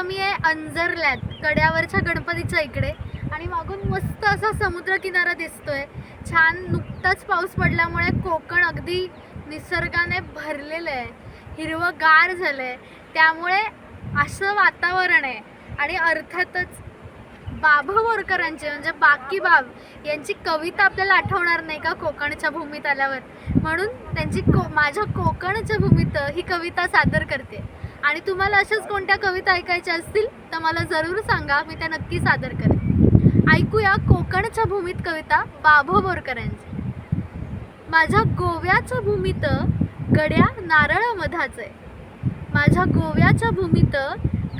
आता मी आहे अंजरल्यात कड्यावरच्या गणपतीच्या इकडे. आणि मागून मस्त असा समुद्रकिनारा दिसतोय. छान नुकताच पाऊस पडल्यामुळे कोकण अगदी निसर्गाने भरलेलं आहे. हिरवं गार झालं आहे त्यामुळे असं वातावरण आहे. आणि अर्थातच बाभ बोरकरांचे म्हणजे बाकी बाब यांची कविता आपल्याला आठवणार नाही का कोकणच्या भूमीत आल्यावर? म्हणून त्यांची को माझ्या कोकणच्या भूमीत ही कविता सादर करते. आणि तुम्हाला अशाच कोणत्या कविता ऐकायच्या असतील तर मला जरूर सांगा मी त्या नक्की सादर करेन. ऐकूया कोकणच्या भूमीत कविता बाभो बोरकरांची. माझ्या गोव्याच्या भूमीत गड्या नारळ मधाचे माझ्या गोव्याच्या भूमीत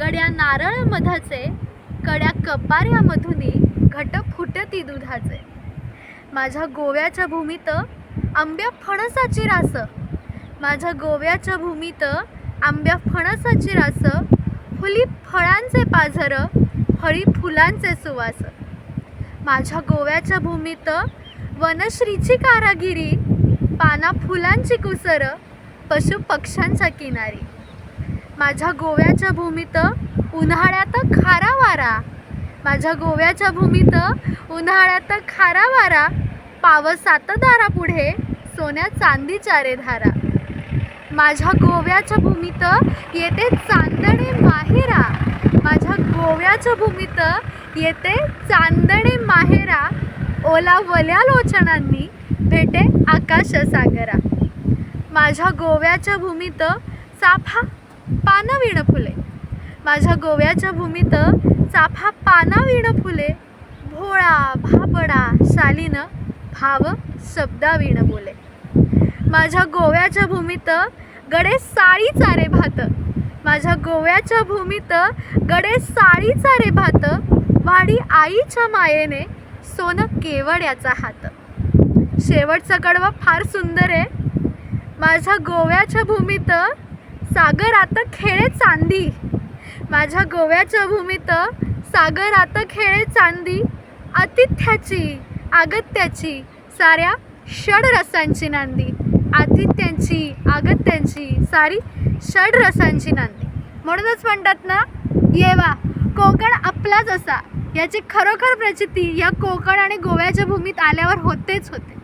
गड्या नारळ मधाचे कड्या कपाऱ्यामधुनी घट फुटती दुधाचे. माझ्या गोव्याच्या भूमीत आंब्या फणसाची रास. माझ्या गोव्याच्या भूमीत आंब्या फणसाची रास फुली फळांचे पाझर फळी फुलांचे सुवास. माझ्या गोव्याच्या भूमीत वनश्रीची कारागिरी पाना फुलांची कुसर पशु पक्ष्यांच्या किनारी. माझ्या गोव्याच्या भूमीत उन्हाळ्यात खारा वारा. माझ्या गोव्याच्या भूमीत उन्हाळ्यात खारा वारा. पावसात दारापुढे सोन्या चांदीच्या रे धारा. माझ्या गोव्याच्या भूमीत येते चांदणे माहेरा. माझ्या गोव्याच्या भूमीत येते चांदणे माहेरा. ओला वल्या लोचनांनी भेटे आकाश सागरा माझ्या गोव्याच्या भूमीत चाफा पानं विण फुले. माझ्या गोव्याच्या भूमीत चाफा पानं विण फुले. भोळा भाबडा शालीनं भाव शब्दा विण बोले. माझ्या गोव्याच्या भूमीत गडे साळी चारे भात. माझ्या गोव्याच्या भूमीत गडे साळी चारे भात. वाडी आईच्या मायेने सोनं केवड्याचा हात. शेवटचा कडवा फार सुंदर आहे. माझ्या गोव्याच्या भूमीत सागरात खेळे चांदी. माझ्या गोव्याच्या भूमीत सागरात खेळे चांदी. आतिथ्याची आगत्याची साऱ्या षडरसांची नांदी. आतिथ्यांची आगत्यांची सारी षडरसांची नांदी. म्हणूनच म्हणतात ना येवा कोकण आपलाच असा. याची खरोखर प्रचिती या कोकण आणि गोव्याच्या भूमीत आल्यावर होतेच होते.